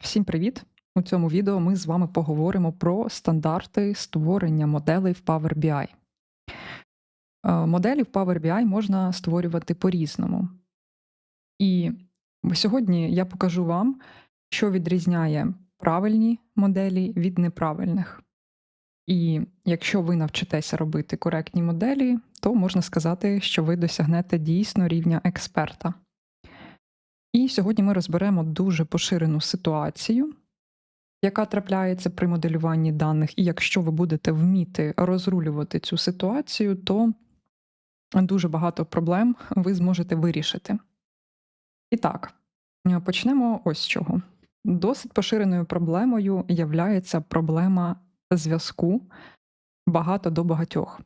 Всім привіт! У цьому відео ми з вами поговоримо про стандарти створення моделей в Power BI. Е, Моделі в Power BI можна створювати по-різному. І сьогодні я покажу вам, що відрізняє правильні моделі від неправильних. І якщо ви навчитеся робити коректні моделі, то можна сказати, що ви досягнете дійсно рівня експерта. І сьогодні ми розберемо дуже поширену ситуацію, яка трапляється при моделюванні даних. І якщо ви будете вміти розрулювати цю ситуацію, то дуже багато проблем ви зможете вирішити. І так, почнемо ось з чого. Досить поширеною проблемою являється проблема зв'язку багато до багатьох.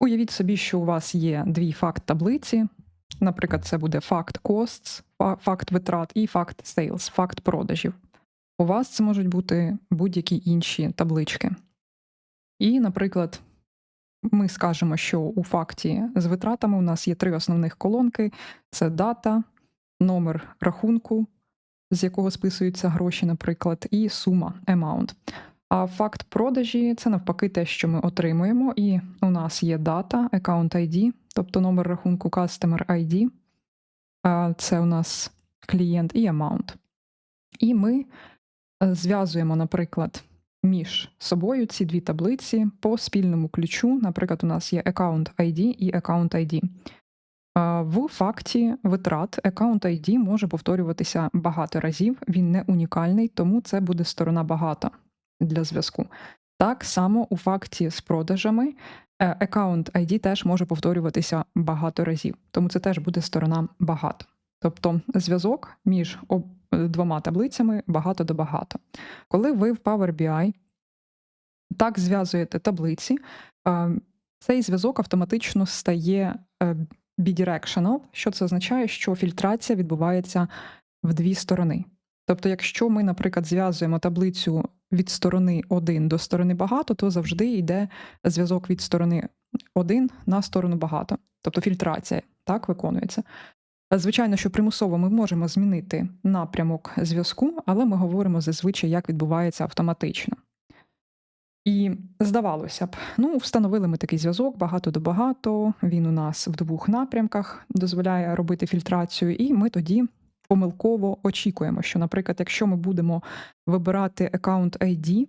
Уявіть собі, що у вас є дві факт таблиці. Наприклад, це буде факт costs, факт витрат і факт sales, факт продажів. У вас це можуть бути будь-які інші таблички. І, наприклад, ми скажемо, що у факті з витратами у нас є три основних колонки: це дата, номер рахунку, з якого списуються гроші, наприклад, і сума amount. А факт продажі це навпаки те, що ми отримуємо, і у нас є дата, account ID, тобто номер рахунку Customer ID, це у нас клієнт і amount. І ми е, зв'язуємо, наприклад, між собою ці дві таблиці по спільному ключу. Наприклад, у нас є account ID і account ID. В факті витрат account ID може повторюватися багато разів, він не унікальний, тому це буде сторона багата для зв'язку. Так само у факті з продажами аккаунт ID теж може повторюватися багато разів, тому це теж буде сторона багато. Тобто зв'язок між двома таблицями багато до багато. Коли ви в Power BI так зв'язуєте таблиці, цей зв'язок автоматично стає е, bidirectional, що це означає, що фільтрація відбувається в дві сторони. Тобто, якщо ми, наприклад, зв'язуємо таблицю від сторони 1 до сторони багато, то завжди йде зв'язок від сторони 1 на сторону багато. Тобто фільтрація так виконується. Звичайно, що примусово ми можемо змінити напрямок зв'язку, але ми говоримо зазвичай, як відбувається автоматично. І здавалося б, ну, встановили ми такий зв'язок багато до багато, він у нас в двох напрямках дозволяє робити фільтрацію, і ми тоді помилково очікуємо, що, наприклад, якщо ми будемо вибирати аккаунт ID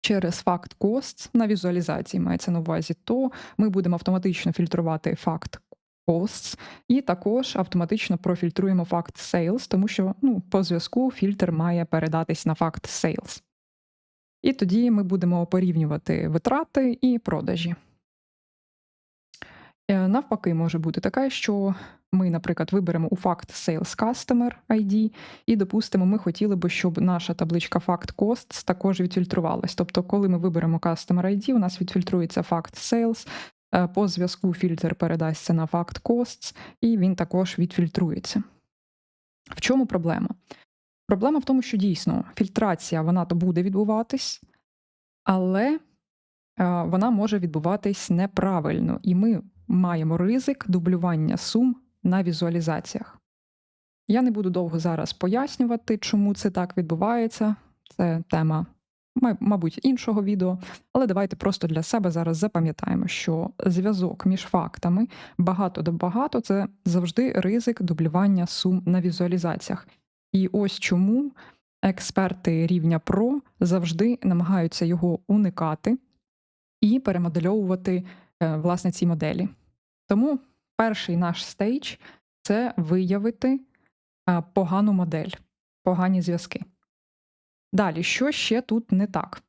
через факт costs на візуалізації, мається на увазі, то ми будемо автоматично фільтрувати факт costs і також автоматично профільтруємо факт sales, тому що ну, по зв'язку фільтр має передатись на факт sales. І тоді ми будемо порівнювати витрати і продажі. Е, навпаки, може бути таке, що ми, наприклад, виберемо у факт Sales Customer ID, і, допустимо, ми хотіли би, щоб наша табличка факт Costs також відфільтрувалась. Тобто, коли ми виберемо Customer ID, у нас відфільтрується факт Sales, е, по зв'язку фільтр передасться на факт Costs, і він також відфільтрується. В чому проблема? Проблема в тому, що дійсно фільтрація вона то буде відбуватись, але е, вона може відбуватись неправильно, і ми маємо ризик дублювання сум на візуалізаціях. Я не буду довго зараз пояснювати, чому це так відбувається. Це тема, мабуть, іншого відео, але давайте просто для себе зараз запам'ятаємо, що зв'язок між фактами багато до багато це завжди ризик дублювання сум на візуалізаціях. І ось чому експерти рівня PRO завжди намагаються його уникати і перемодельовувати власне ці моделі. Тому перший наш стейдж це виявити погану модель, погані зв'язки. Далі, що ще тут не так?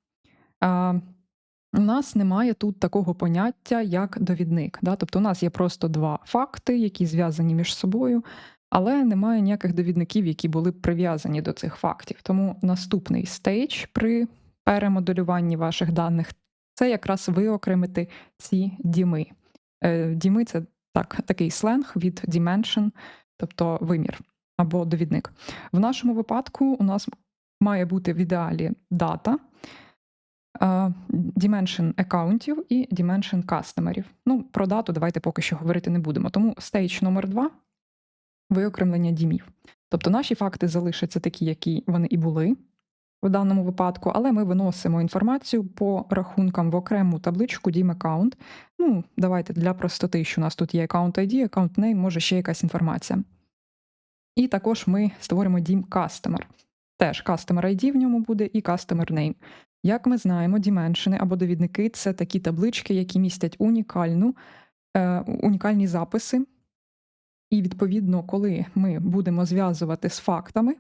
У нас немає тут такого поняття, як довідник. Да? Тобто у нас є просто два факти, які зв'язані між собою, але немає ніяких довідників, які були б прив'язані до цих фактів. Тому наступний стейдж при перемоделюванні ваших даних це якраз виокремити ці діми. Е, діми це так, такий сленг від dimension, тобто вимір або довідник. В нашому випадку у нас має бути в ідеалі дата, dimension аккаунтів і dimension кастомерів. Ну, про дату давайте поки що говорити не будемо. Тому стейдж номер 2 виокремлення дімів. Тобто наші факти залишаться такі, які вони і були в даному випадку, але ми виносимо інформацію по рахункам в окрему табличку DIM Account. Ну, давайте для простоти, що у нас тут є Account ID, Account Name, може ще якась інформація. І також ми створимо DIM Customer. Теж Customer ID в ньому буде і Customer Name. Як ми знаємо, діменшини або довідники це такі таблички, які містять унікальну, е, унікальні записи. І, відповідно, коли ми будемо зв'язувати з фактами,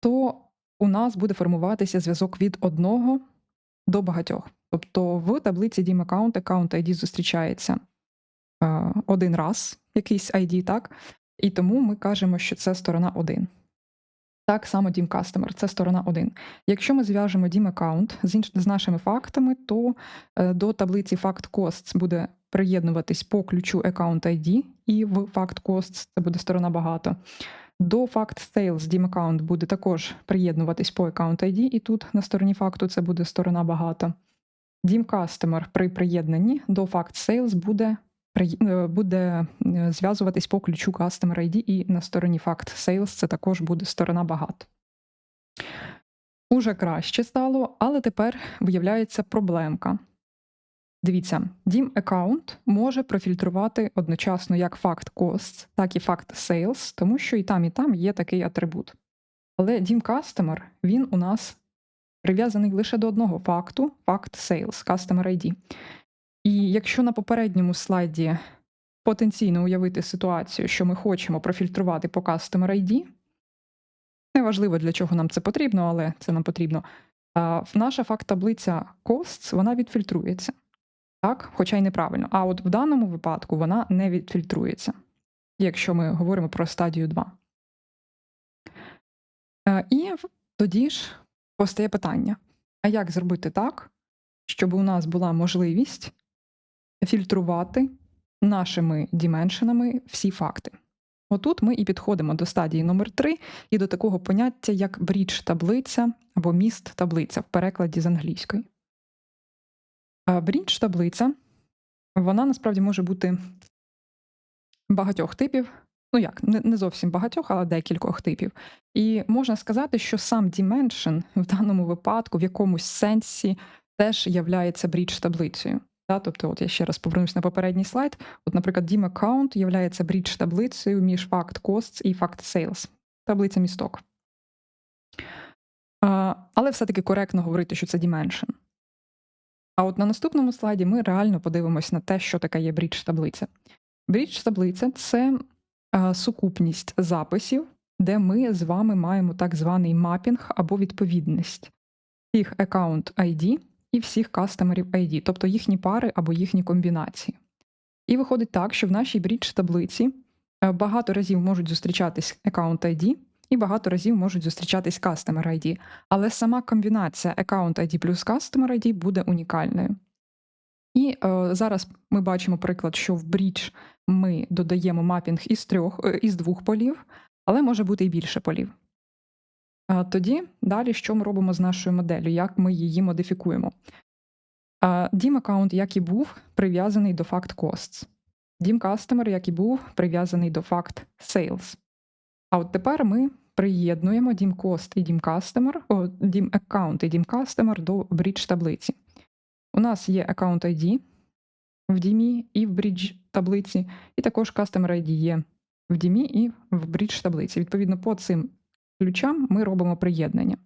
то у нас буде формуватися зв'язок від одного до багатьох. Тобто в таблиці DIM Account Account ID зустрічається е, один раз, якийсь ID, так? І тому ми кажемо, що це сторона 1. Так само DIM Customer – це сторона 1. Якщо ми зв'яжемо DIM Account з, з нашими фактами, то е, до таблиці Fact Costs буде приєднуватись по ключу Account ID, і в Fact Costs це буде сторона багато. До Fact Sales DIM Account буде також приєднуватись по Account ID, і тут на стороні факту це буде сторона багато. DIM Customer при приєднанні до Fact Sales буде при- буде е, зв'язуватись по ключу Customer ID, і на стороні Fact Sales це також буде сторона багато. Уже краще стало, але тепер виявляється проблемка. Дивіться, DIM Account може профільтрувати одночасно як факт Costs, так і факт Sales, тому що і там, і там є такий атрибут. Але DIM Customer, він у нас прив'язаний лише до одного факту факт Sales, Customer ID. І якщо на попередньому слайді потенційно уявити ситуацію, що ми хочемо профільтрувати по Customer ID, неважливо для чого нам це потрібно, але це нам потрібно. Наша факт-таблиця Costs, вона відфільтрується. Так, хоча й неправильно. А от в даному випадку вона не відфільтрується, якщо ми говоримо про стадію 2. Е, І тоді ж постає питання: а як зробити так, щоб у нас була можливість фільтрувати нашими діменшинами всі факти? Отут ми і підходимо до стадії номер 3 і до такого поняття, як брідж таблиця або міст таблиця в перекладі з англійської. Брідж таблиця, вона насправді може бути багатьох типів. Ну як, не, зовсім багатьох, але декількох типів. І можна сказати, що сам dimension в даному випадку в якомусь сенсі теж являється брідж таблицею. Да? Тобто, от я ще раз повернусь на попередній слайд. От, наприклад, DIM account являється брідж таблицею між факт costs і факт sales. Таблиця місток. Але все-таки коректно говорити, що це dimension. А от на наступному слайді ми реально подивимось на те, що таке є брідж таблиця. Брідж таблиця це е, сукупність записів, де ми з вами маємо так званий мапінг або відповідність всіх аккаунт ID і всіх кастомерів ID, тобто їхні пари або їхні комбінації. І виходить так, що в нашій брідж таблиці е, багато разів можуть зустрічатись аккаунт ID, і багато разів можуть зустрічатись Customer ID, але сама комбінація Account ID плюс Customer ID буде унікальною. І е, зараз ми бачимо приклад, що в Bridge ми додаємо мапінг із трьох е, із двох полів, але може бути і більше полів. А тоді далі, що ми робимо з нашою моделлю, як ми її модифікуємо? DIM аккаунт, як і був, прив'язаний до факт costs. DIM Customer, як і був, прив'язаний до факт sales. А от тепер ми приєднуємо DIM Cost і DIM Customer, о, DIM і DIM Customer до Bridge таблиці. У нас є Account ID в DIM і в Bridge таблиці, і також Customer ID є в DIM і в Bridge таблиці. Відповідно, по цим ключам ми робимо приєднання.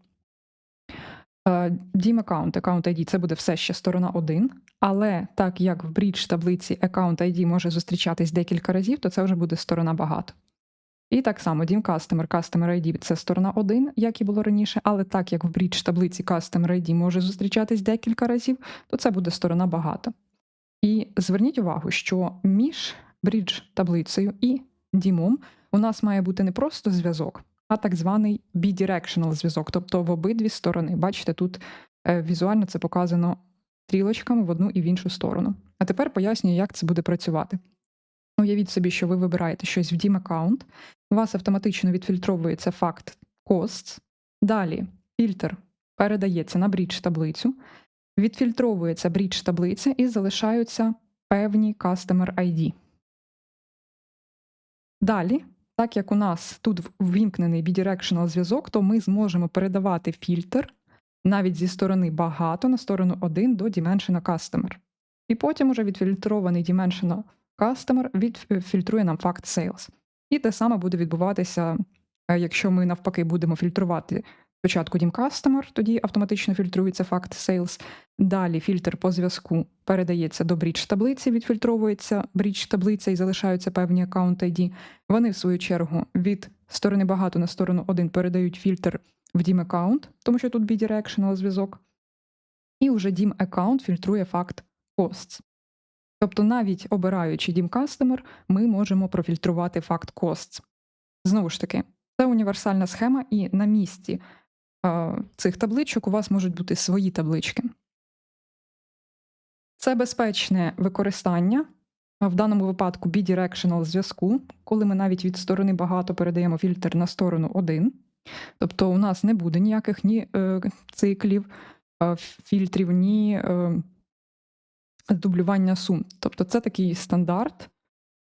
Е, DIM Account, Account ID це буде все ще сторона 1, але так як в Bridge таблиці Account ID може зустрічатись декілька разів, то це вже буде сторона багато. І так само DIM Customer, Customer ID це сторона 1, як і було раніше, але так як в Bridge таблиці Customer ID може зустрічатись декілька разів, то це буде сторона багато. І зверніть увагу, що між Bridge таблицею і DIM у нас має бути не просто зв'язок, а так званий bidirectional зв'язок, тобто в обидві сторони. Бачите, тут е, візуально це показано стрілочками в одну і в іншу сторону. А тепер пояснюю, як це буде працювати. Уявіть собі, що ви вибираєте щось в DIM аккаунт, у вас автоматично відфільтровується факт costs, далі фільтр передається на брідж таблицю, відфільтровується брідж таблиця і залишаються певні Customer ID. Далі Так як у нас тут ввімкнений bidirectional зв'язок, то ми зможемо передавати фільтр навіть зі сторони багато на сторону 1 до Dimension Customer. І потім уже відфільтрований Dimension Customer відфільтрує нам факт Sales. І те саме буде відбуватися, е, якщо ми навпаки будемо фільтрувати спочатку Dim Customer, тоді автоматично фільтрується факт Sales. Далі фільтр по зв'язку передається до брідж таблиці, відфільтровується брідж таблиця і залишаються певні аккаунт ID. Вони, в свою чергу, від сторони багато на сторону 1 передають фільтр в DIM аккаунт, тому що тут bidirectional зв'язок. І вже DIM аккаунт фільтрує факт costs. Тобто, навіть обираючи DIM Customer, ми можемо профільтрувати факт costs. Знову ж таки, це універсальна схема, і на місці е, цих табличок у вас можуть бути свої таблички. Це безпечне використання в даному випадку bidirectional зв'язку, коли ми навіть від сторони багато передаємо фільтр на сторону 1. Тобто у нас не буде ніяких ні е, циклів, е, фільтрів, ні е, дублювання сум. Тобто це такий стандарт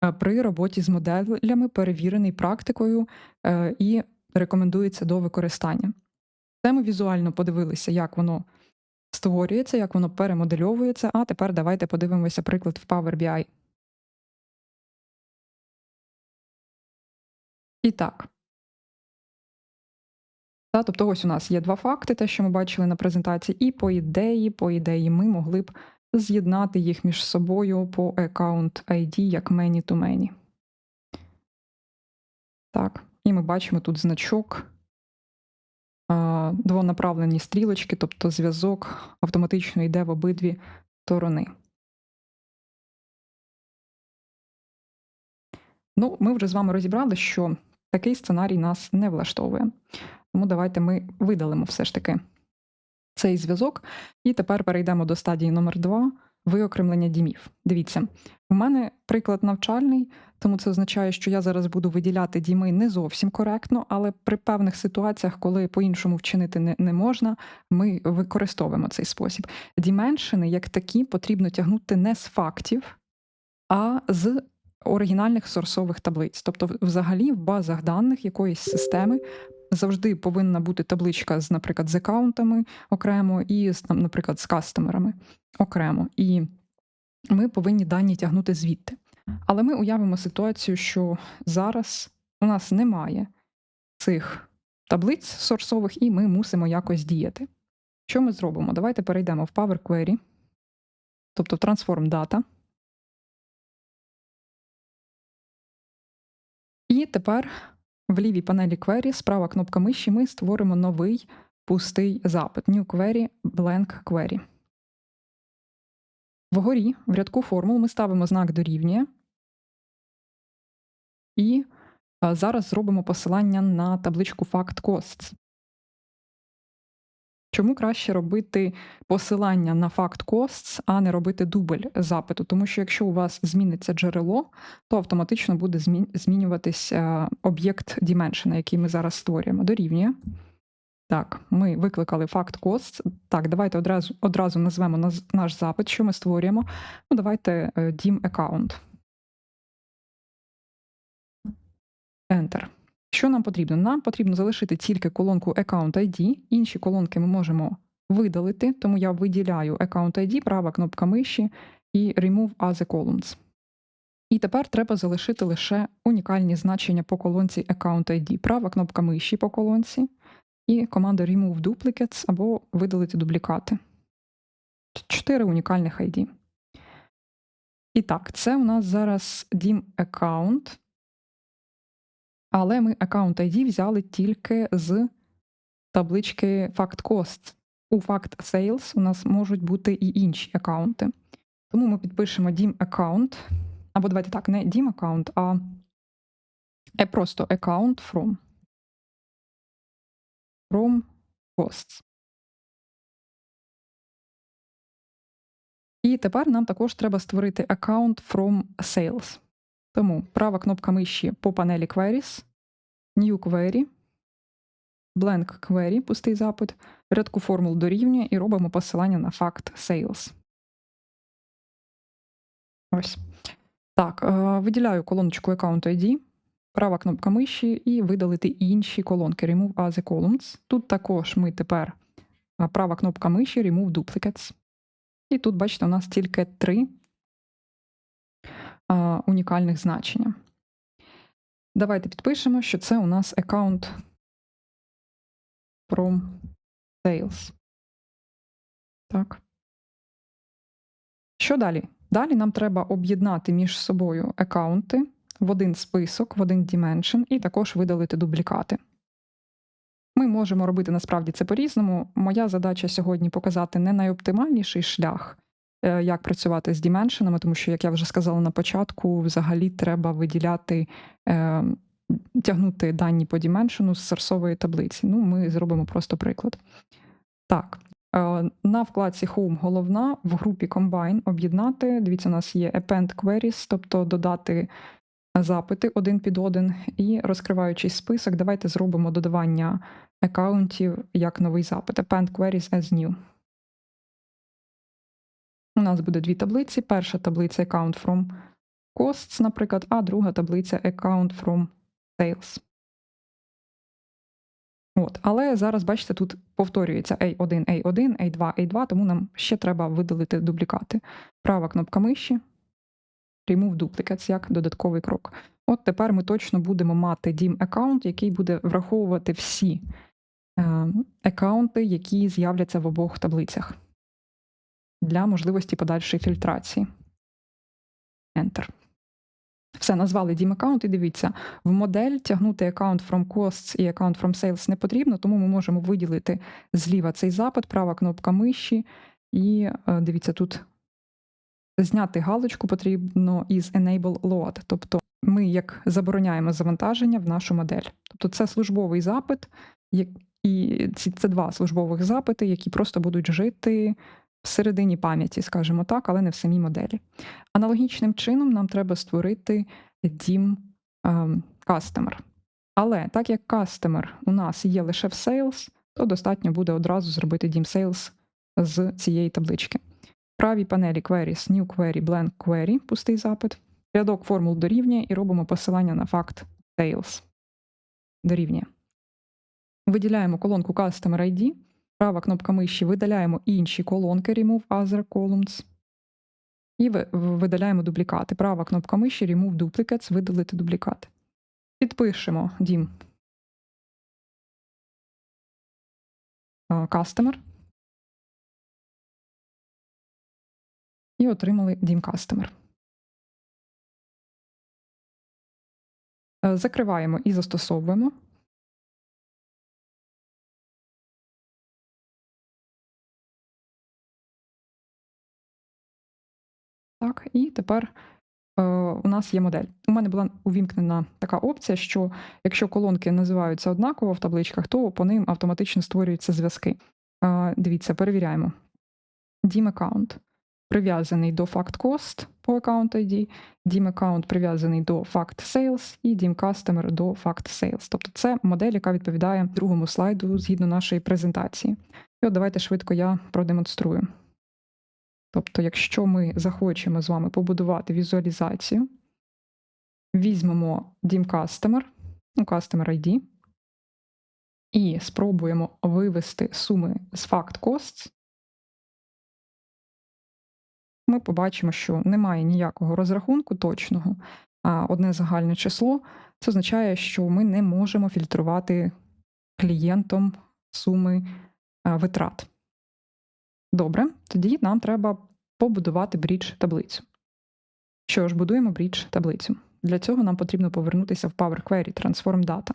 е, при роботі з моделями, перевірений практикою е, і рекомендується до використання. Це ми візуально подивилися, як воно створюється, як воно перемодельовується. А тепер давайте подивимося приклад в Power BI. І так. Та, тобто, ось у нас є два факти, те, що ми бачили на презентації, і по ідеї, по ідеї, ми могли б з'єднати їх між собою по account ID як many to many. Так, і ми бачимо тут значок, двонаправлені стрілочки, тобто зв'язок автоматично йде в обидві сторони. Ну, ми вже з вами розібрали, що такий сценарій нас не влаштовує. Тому давайте ми видалимо все ж таки цей зв'язок. І тепер перейдемо до стадії номер 2 виокремлення дімів. Дивіться, у мене приклад навчальний, тому це означає, що я зараз буду виділяти діми не зовсім коректно, але при певних ситуаціях, коли по-іншому вчинити не, не можна, ми використовуємо цей спосіб. Діменшини, як такі, потрібно тягнути не з фактів, а з оригінальних сорсових таблиць. Тобто, взагалі, в базах даних якоїсь системи завжди повинна бути табличка з, наприклад, з аккаунтами окремо і з, там, наприклад, з кастомерами окремо. І ми повинні дані тягнути звідти. Але ми уявимо ситуацію, що зараз у нас немає цих таблиць сорсових, і ми мусимо якось діяти. Що ми зробимо? Давайте перейдемо в Power Query, тобто в Transform Data. І тепер в лівій панелі Query, справа кнопка миші, ми створимо новий пустий запит New Query, Blank Query. Вгорі в рядку формул ми ставимо знак дорівнює. І зараз зробимо посилання на табличку Fact Costs. Чому краще робити посилання на факт costs, а не робити дубль запиту? Тому що якщо у вас зміниться джерело, то автоматично буде змін- змінюватися об'єкт dimension, який ми зараз створюємо. Дорівнює. Так, ми викликали факт costs. Так, давайте одразу, одразу назвемо наш запит, що ми створюємо. Ну, давайте е, dim account. Enter. Що нам потрібно? Нам потрібно залишити тільки колонку Account ID, інші колонки ми можемо видалити, тому я виділяю Account ID, права кнопка миші і Remove Other Columns. І тепер треба залишити лише унікальні значення по колонці Account ID, права кнопка миші по колонці і команда Remove Duplicates або видалити дублікати. Чотири унікальних ID. І так, це у нас зараз DIM Account. Але ми аккаунт ID взяли тільки з таблички Fact Cost. У Fact Sales у нас можуть бути і інші аккаунти. Тому ми підпишемо DIM account, або давайте так, не DIM account, а е, просто account from. From costs. І тепер нам також треба створити account from sales. Тому права кнопка миші по панелі Queries, New Query, Blank Query, пустий запит, рядку формул дорівнює і робимо посилання на факт Sales. Ось. Так, е, виділяю колоночку Account ID, права кнопка миші і видалити інші колонки Remove Other Columns. Тут також ми тепер права кнопка миші Remove Duplicates. І тут, бачите, у нас тільки три а, унікальних значення. Давайте підпишемо, що це у нас аккаунт from sales. Так. Що далі? Далі нам треба об'єднати між собою аккаунти в один список, в один dimension, і також видалити дублікати. Ми можемо робити насправді це по-різному. Моя задача сьогодні показати не найоптимальніший шлях, як працювати з діменшенами, тому що, як я вже сказала на початку, взагалі треба виділяти, е, тягнути дані по діменшену з сорсової таблиці. Ну, ми зробимо просто приклад. Так, е, на вкладці Home головна в групі Combine об'єднати. Дивіться, у нас є Append Queries, тобто додати запити один під один, і розкриваючий список, давайте зробимо додавання аккаунтів як новий запит. Append Queries as new. У нас буде дві таблиці. Перша таблиця Account from Costs, наприклад, а друга таблиця Account from Sales. От, але зараз, бачите, тут повторюється A1, A1, A2, A2, тому нам ще треба видалити дублікати. Права кнопка миші, Remove Duplicates як додатковий крок. От тепер ми точно будемо мати DIM аккаунт, який буде враховувати всі е, аккаунти, які з'являться в обох таблицях для можливості подальшої фільтрації. Enter. Все, назвали DIM аккаунт і дивіться, в модель тягнути аккаунт from costs і аккаунт from sales не потрібно, тому ми можемо виділити зліва цей запит, права кнопка миші, і е, дивіться, тут зняти галочку потрібно із Enable Load, тобто ми як забороняємо завантаження в нашу модель. Тобто це службовий запит, і це два службових запити, які просто будуть жити всередині пам'яті, скажімо так, але не в самій моделі. Аналогічним чином нам треба створити DIM ем, Customer. Але так як Customer у нас є лише в Sales, то достатньо буде одразу зробити DIM Sales з цієї таблички. В правій панелі Queries, New Query, Blank Query, пустий запит. Рядок формул дорівнює і робимо посилання на факт Sales. Дорівнює. Виділяємо колонку Customer ID. Права кнопка миші видаляємо інші колонки Remove Other Columns. І видаляємо дублікати. Права кнопка миші Remove Duplicates, видалити дублікати. Підпишемо DIM Customer. І отримали DIM Customer. Е, Закриваємо і застосовуємо. Так, і тепер е, у нас є модель. У мене була увімкнена така опція, що якщо колонки називаються однаково в табличках, то по ним автоматично створюються зв'язки. Е, дивіться, перевіряємо. DIM аккаунт прив'язаний до fact cost по account ID, DIM аккаунт прив'язаний до fact sales і DIM customer до fact sales. Тобто це модель, яка відповідає другому слайду згідно нашої презентації. І от давайте швидко я продемонструю. Тобто, якщо ми захочемо з вами побудувати візуалізацію, візьмемо DIM Customer, ну, Customer ID, і спробуємо вивести суми з Fact Costs, ми побачимо, що немає ніякого розрахунку точного, а одне загальне число. Це означає, що ми не можемо фільтрувати клієнтом суми витрат. Добре, тоді нам треба побудувати брідж таблицю. Що ж, будуємо брідж таблицю. Для цього нам потрібно повернутися в Power Query Transform Data.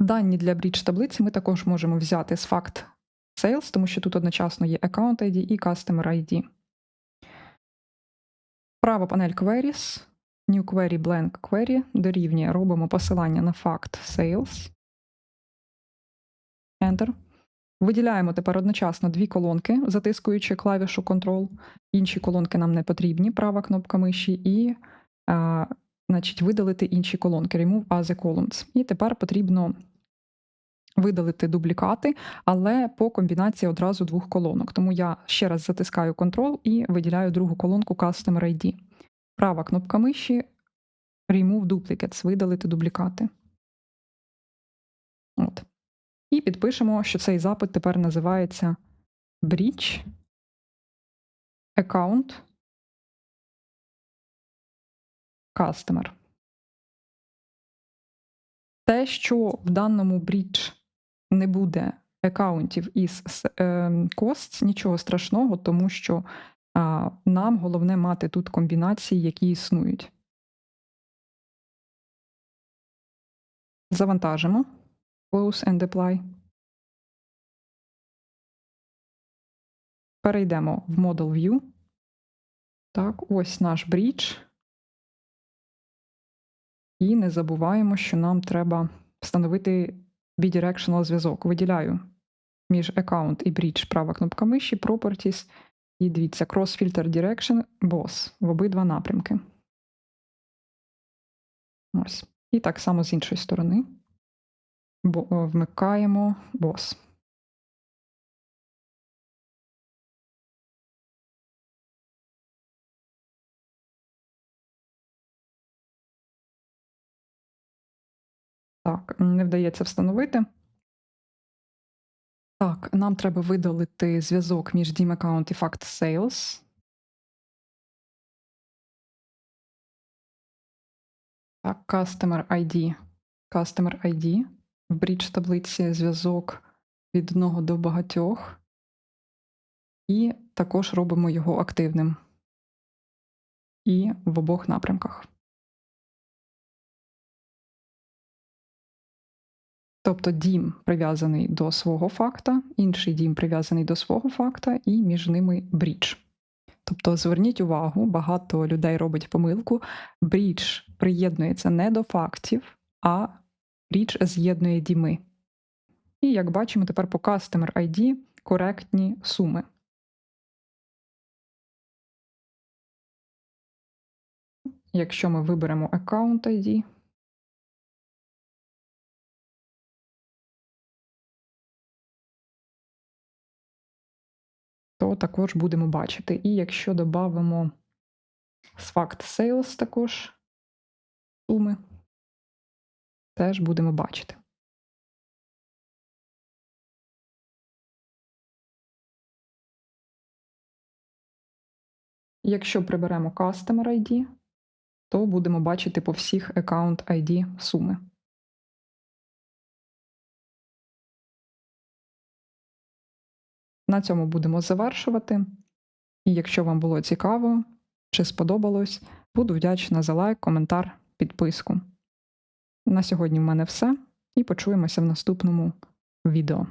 Дані для брідж таблиці ми також можемо взяти з факт Sales, тому що тут одночасно є Account ID і Customer ID. Права панель Queries, New Query, Blank Query дорівнює, робимо посилання на факт Sales. Enter. Виділяємо тепер одночасно дві колонки, затискуючи клавішу Ctrl. Інші колонки нам не потрібні, права кнопка миші, і а, значить, видалити інші колонки, Remove Other Columns. І тепер потрібно видалити дублікати, але по комбінації одразу двох колонок. Тому я ще раз затискаю Ctrl і виділяю другу колонку Customer ID. Права кнопка миші Remove Duplicates, видалити дублікати. От. І підпишемо, що цей запит тепер називається Bridge Account Customer. Те, що в даному Bridge не буде аккаунтів із costs, нічого страшного, тому що нам головне мати тут комбінації, які існують. Завантажимо. Close and apply. Перейдемо в Model View. Так, ось наш брідж. І не забуваємо, що нам треба встановити bidirectional зв'язок. Виділяю між account і bridge права кнопка миші, Properties. І дивіться, Cross Filter Direction BOSS в обидва напрямки. Ось. І так само з іншої сторони. Бо, вмикаємо BOSS. Так, не вдається встановити. Так, нам треба видалити зв'язок між Dim Account і Fact Sales. Так, Customer ID. Customer ID. В брідж таблиці зв'язок від одного до багатьох. І також робимо його активним. І в обох напрямках. Тобто дім прив'язаний до свого факта, інший дім прив'язаний до свого факта, і між ними брідж. Тобто, зверніть увагу, багато людей робить помилку. Брідж приєднується не до фактів, а брідж з'єднує діми. І як бачимо, тепер по Customer ID коректні суми. Якщо ми виберемо Account ID, то також будемо бачити. І якщо додамо з факт sales також суми, теж будемо бачити. Якщо приберемо Customer ID, то будемо бачити по всіх Account ID суми. На цьому будемо завершувати. І якщо вам було цікаво чи сподобалось, буду вдячна за лайк, коментар, підписку. На сьогодні в мене все, і почуємося в наступному відео.